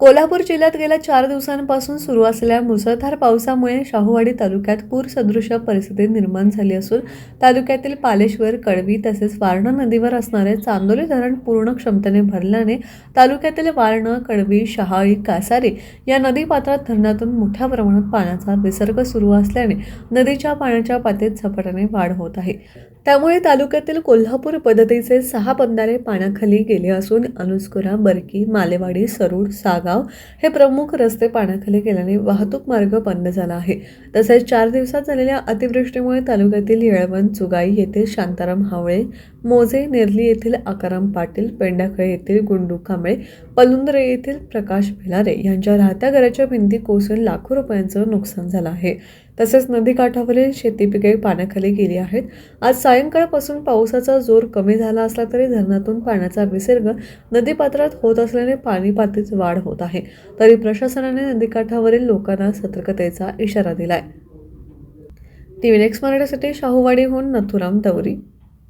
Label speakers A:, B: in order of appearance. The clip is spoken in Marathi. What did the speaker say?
A: कोल्हापूर जिल्ह्यात गेल्या चार दिवसांपासून सुरू असलेल्या मुसळधार पावसामुळे शाहूवाडी तालुक्यात पूरसदृश परिस्थिती निर्माण झाली असून तालुक्यातील पालेश्वर कळवी तसेच वारणा नदीवर असणारे चांदोली धरण पूर्ण क्षमतेने भरल्याने तालुक्यातील वारणा कळवी शहाळी कासारी या नदीपात्रात धरणातून मोठ्या प्रमाणात पाण्याचा विसर्ग सुरू असल्याने नदीच्या पाण्याच्या पातळीत झपाट्याने वाढ होत आहे. त्यामुळे तालुक्यातील कोल्हापूर पद्धतीचे सहा बंधारे पाण्याखाली गेले असून अनुस्कुरा बरकी मालेवाडी सरूड सागाव हे प्रमुख रस्ते पाण्याखाली गेल्याने वाहतूक मार्ग बंद झाला आहे. तसेच चार दिवसात झालेल्या अतिवृष्टीमुळे तालुक्यातील येळवण चुगाई येथे शांताराम हावळे मोजे नेरली येथील आकाराम पाटील पेंडाखळे येथील गुंडू कांबळे पलुंदरे येथील प्रकाश भिलारे यांच्या राहत्या घराच्या भिंती कोसळून लाखो रुपयांचं नुकसान झालं आहे. तसेच नदीकाठावरील शेती पिके पाण्याखाली गेली आहेत. आज सायंकाळपासून पावसाचा जोर कमी झाला असला तरी धरणातून पाण्याचा विसर्ग नदीपात्रात होत असल्याने पाणी पातळीत वाढ होत आहे. तरी प्रशासनाने नदीकाठावरील लोकांना सतर्कतेचा इशारा दिलाय. टीव्ही नेक्स्ट मराठीसाठी शाहूवाडीहून नथुराम दौरी